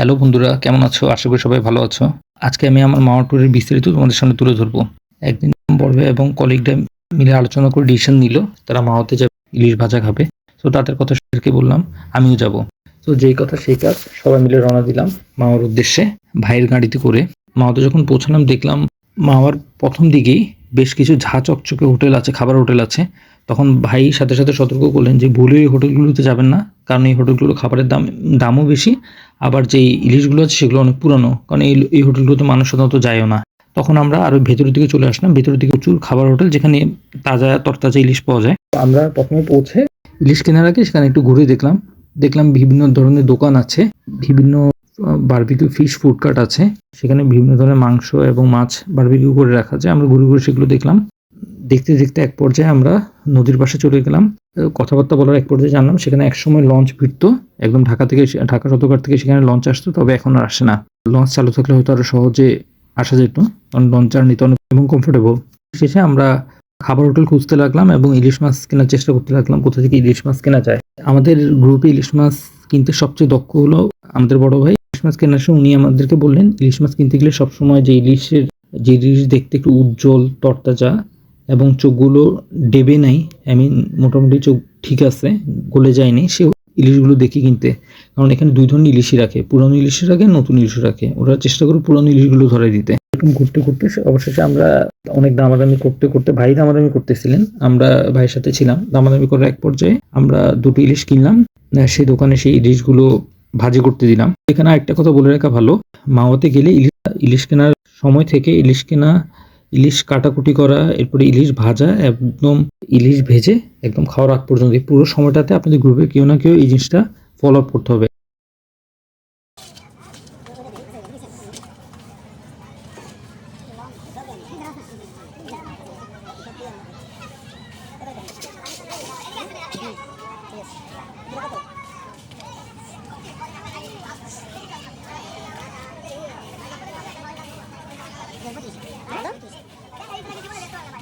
Hello বন্ধুরা, কেমন আছো? আশা করি সবাই ভালো আছো। আজকে আমি আমার মামা ট্যুরের বিস্তারিত তোমাদের সামনে তুলে ধরবো। একদিন ভাই এবং কলিগরা মিলে আলোচনা করে ডিসিশন নিল, তারা মাওয়াতে যাবে, ইলিশ ভাজা খাবে। তো তাদের কথা সবাইকে বললাম, আমিও যাব। তো যেই কথা সেই কাজ সবাই মিলে রওনা দিলাম মাওয়ার উদ্দেশ্যে, ভাইয়ের গাড়িতে করে। মাওয়াতে যখন পৌঁছালাম, দেখলাম মাওয়ার প্রথম দিকেই বেশ কিছু ঝা চকচকে হোটেল আছে, খাবার হোটেল আছে। তখন ভাই সাথে সাথে সতর্ক করলেন যে ভুলে এই হোটেলগুলোতে যাবেন না, কারণ এই হোটেলগুলো খাবারের দাম, দামও বেশি। আবার যে ইলিশগুলো আছে সেগুলো অনেক পুরনো, কারণ এই এই হোটেলগুলোতে মানুষ সাধারণত যায়ও না। তখন আমরা আরও ভেতরের দিকে চলে আসলাম। ভেতরের দিকে প্রচুর খাবার হোটেল যেখানে তাজা, তরতাজা ইলিশ পাওয়া যায়। আমরা প্রথমে পৌঁছে ইলিশ কেনার আগে সেখানে একটু ঘুরে দেখলাম। দেখলাম বিভিন্ন ধরনের দোকান আছে, বিভিন্ন বারবিকিউ ফিশ ফুড কার্ট আছে। সেখানে বিভিন্ন ধরনের মাংস এবং মাছ বারবিকিউ করে রাখা যায়। আমরা ঘুরে ঘুরে সেগুলো দেখলাম। দেখতে দেখতে এক পর্যায়ে আমরা নদীর পাশে চলে গেলাম। কথাবার্তা বলার এক পর্যায়ে জানলাম, সেখানে একসময় লঞ্চ ভিড়তো। একদম ঢাকা থেকে ঢাকা সদরঘাট থেকে সেখানে লঞ্চ আসতো, তবে এখন আর আসে না। লঞ্চ চালু থাকলে হয়তো আরও সহজে আসা যেত, কারণ লঞ্চ জার্নিতে অনেক এবং কমফোর্টেবল শেষে আমরা খাবার হোটেল খুঁজতে লাগলাম এবং ইলিশ মাছ কেনার চেষ্টা করতে লাগলাম, কোথা থেকে ইলিশ মাছ কেনা যায়। আমাদের গ্রুপে ইলিশ মাছ কিনতে সবচেয়ে দক্ষ হলো আমাদের বড় ভাই। ইলিশ মাছ কেনার সময় উনি আমাদেরকে বললেন, ইলিশ মাছ কিনতে গেলে সবসময় যে ইলিশের, যে ইলিশ দেখতে একটু উজ্জ্বল, তরতাজা এবং চোখগুলো ডেবে নাই। আই মিন মোটামুটি চোখ ঠিক আছে, গলে যায়নি। সে ইলিশগুলো দেখে কিনতে। কারণ এখানে দুই ধরনের ইলিশই রাখে। পুরানো ইলিশও রাখে, নতুন ইলিশও রাখে। ওরা চেষ্টা করে পুরানো ইলিশগুলো ধরে দিতে। এরকম ঘুরতে ঘুরতে অবশেষে আমরা অনেক দামাদামি করতে করতে ভাই দামাদামি করতেছিলেন। আমরা ভাইয়ের সাথে ছিলাম। দামাদামি করার এক পর্যায়ে আমরা দুটো ইলিশ কিনলাম। সেই দোকানে সেই ইলিশগুলো ভাজি করতে দিলাম। এখানে আরেকটা কথা বলে রাখা ভালো। মাওয়াতে গেলে ইলিশ ইলিশ কেনার সময় থেকে ইলিশ কেনা ইলিশ কাটাকুটি করা, এরপরে ইলিশ ভাজা, একদম ইলিশ ভেজে একদম খাওয়ার আগ পর্যন্ত। এই পুরো সময়টাতে আপনাদের গ্রুপে কেউ না কেউ এই জিনিসটা ফলো আপ করতে হবে।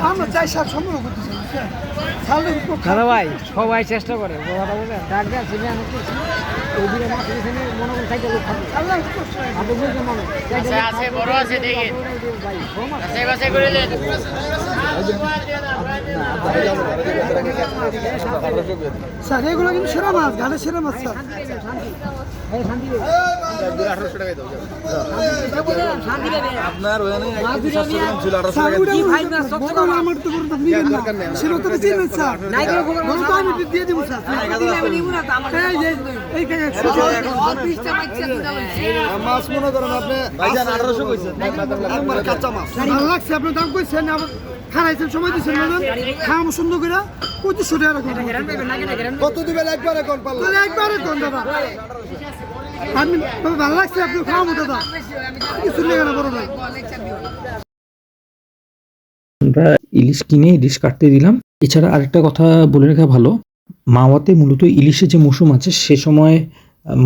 আমরা চাই তাহলে ভাই সবাই চেষ্টা করে বাবাটা বলে ডাক দেয় ছেলে আমি করছি মাছ এখানে মনে আল্লাহ আপনি মানুষ আচ্ছা, আছে, বড় আছে, বাছাই করে স্যার এগুলো কিন্তু সেরা মাছ ঘাটে সেরা মাছ স্যার আপনার ওখানে মাছ মনে করেন আপনি কাঁচা মাছ লাগছে আপনার দাম কইছেন খারাইছেন সময় দিচ্ছেন ম্যাডাম? খাওয়া সুন্দর করে পঁচিশশো টাকা রাখুন কেন কত দিবেন একবার এখন পারলাম তাহলে একবারে কোন দাদা? আমি ভালো লাগছে আপনি খাওয়াবো দাদা। কিছু লেগে না বড় ভাই। আমরা ইলিশ কিনে ইলিশ কাটতে দিলাম। এছাড়া আরেকটা কথা বলে রাখা ভালো। মাওয়াতে মূলত ইলিশের যে মৌসুম আছে সে সময়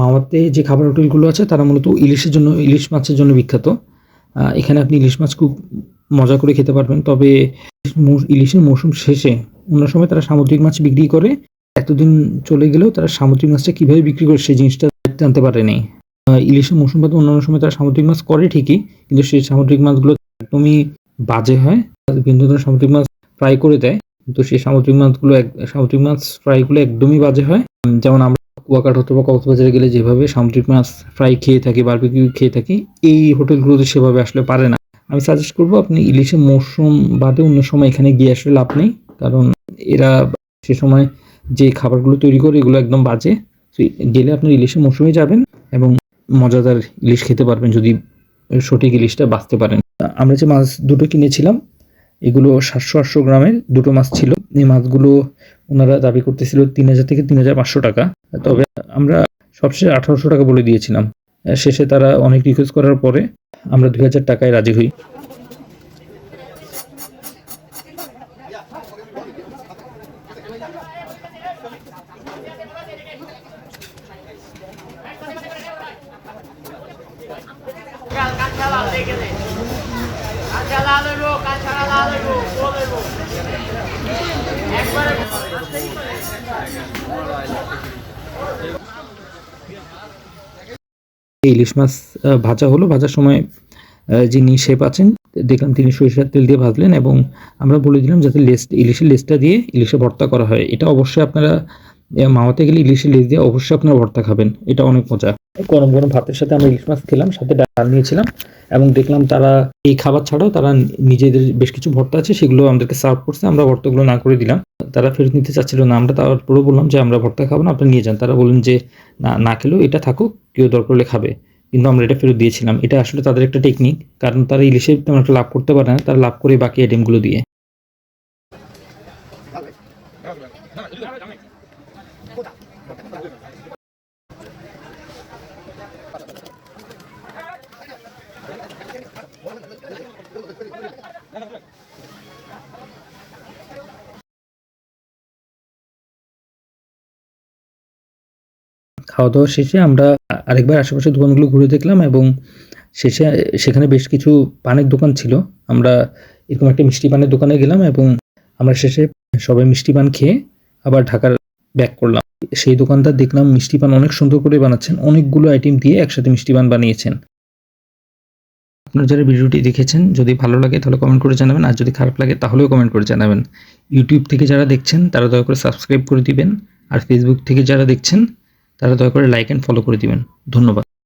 মাওয়াতে যে খাবার হোটেলগুলো আছে তারা মূলত ইলিশের জন্য ইলিশ মাছের জন্য বিখ্যাত। এখানে আপনি ইলিশ মাছ খুব মজা করে খেতে পারবেন। তবে ইলিশের মৌসুম শেষে অন্য সময় তারা সামুদ্রিক মাছ বিক্রি করে, এতদিন চলে গেলেও তারা সামুদ্রিক মাছটা কীভাবে বিক্রি করে সেই জিনিসটা জানতে পারেনি। ইলিশের মৌসুম বাদে অন্যান্য সময় তারা সামুদ্রিক মাছ করে ঠিকই, কিন্তু সেই সামুদ্রিক মাছগুলো একদমই বাজে হয়। বিভিন্ন ধরনের সামুদ্রিক মাছ ফ্রাই করে দেয়, কিন্তু সেই সামুদ্রিক মাছগুলো এক- সামুদ্রিক মাছ ফ্রাইগুলো একদমই বাজে হয়। যেমন আমরা কুয়াকাট বা কক্সবাজারে গেলে যেভাবে সামুদ্রিক মাছ ফ্রাই খেয়ে থাকি বারবিকিউ খেয়ে থাকি, এই হোটেলগুলোতে সেভাবে আসলে পারে না। আমি সাজেস্ট করব আপনি ইলিশের মৌসুম বাদে অন্য সময় এখানে গিয়ে আসলে লাভ নেই। কারণ এরা সে সময় যে খাবারগুলো তৈরি করে এগুলো একদম বাজে। তো গেলে আপনি ইলিশের মৌসুমে যাবেন এবং মজাদার ইলিশ খেতে পারবেন যদি সঠিক ইলিশটা বাঁচতে পারেন। আমরা যে মাছ দুটো কিনেছিলাম, এগুলো সাতশো আটশো গ্রামের দুটো মাছ ছিল। এই মাছগুলো ওনারা দাবি করতেছিল তিন হাজার থেকে তিন হাজার পাঁচশো টাকা। তবে আমরা সবশেষে আঠারোশো টাকা বলে দিয়েছিলাম। শেষে তারা অনেক রিকোয়েস্ট করার পরে আমরা দুই হাজার টাকায় রাজি হই লাল দেখে দে কাঁচা লাল হইব কাঁচা লাল হইব গোল হইব একবারে এই ইলিশ মাছ ভাজা হলো। ভাজার সময় যিনি শেপ আছেন দেখলাম তিনি সরিষার তেল দিয়ে ভাজলেন এবং আমরা বলে দিলাম যাতে লেস, ইলিশের লেসটা দিয়ে ইলিশে ভর্তা করা হয়। এটা অবশ্যই আপনারা মাওয়াতে গেলে ইলিশের লেস দিয়ে অবশ্যই আপনারা ভর্তা খাবেন। এটা অনেক মজা। গরম গরম ভাতের সাথে আমরা ইলিশ মাছ খেলাম, সাথে ডাল নিয়েছিলাম এবং দেখলাম তারা এই খাবার ছাড়াও তারা নিজেদের বেশ কিছু ভর্তা আছে, সেগুলো আমাদেরকে সার্ভ করছে। আমরা ভর্তাগুলো না করে দিলাম। তারা ফেরত নিতে চাচ্ছিল না। আমরা তারপরেও বললাম যে, আমরা ভর্তা খাব না, আপনারা নিয়ে যান। তারা বললেন যে, না না খেলেও এটা থাকুক, কেউ দরকার হলে খাবে। কিন্তু আমরা এটা ফেরত দিয়েছিলাম। এটা আসলে তাদের একটা টেকনিক কারণ তারা ইলিশে তেমন একটা লাভ করতে পারে না। তারা লাভ করে বাকি আইটেমগুলো দিয়ে। খাওয়া দাওয়া শেষে আমরা আরেকবার আশেপাশের দোকানগুলো ঘুরে দেখলাম এবং শেষে, সেখানে বেশ কিছু পানের দোকান ছিল। আমরা এরকম একটা মিষ্টি পানের দোকানে গেলাম এবং আমরা শেষে সবাই মিষ্টি পান খেয়ে আবার ঢাকার ব্যাক করলাম। সেই দোকানদার দেখলাম মিষ্টি পান অনেক সুন্দর করে বানাচ্ছেন, অনেকগুলো আইটেম দিয়ে একসাথে মিষ্টি পান বানিয়েছেন। আপনারা যারা ভিডিওটি দেখেছেন, যদি ভালো লাগে তাহলে কমেন্ট করে জানাবেন, আর যদি খারাপ লাগে তাহলেও কমেন্ট করে জানাবেন। ইউটিউব থেকে যারা দেখছেন, তারা দয়া করে সাবস্ক্রাইব করে দিবেন, আর ফেসবুক থেকে যারা দেখছেন, তারা দয়া করে লাইক অ্যান্ড ফলো করে দিবেন। ধন্যবাদ।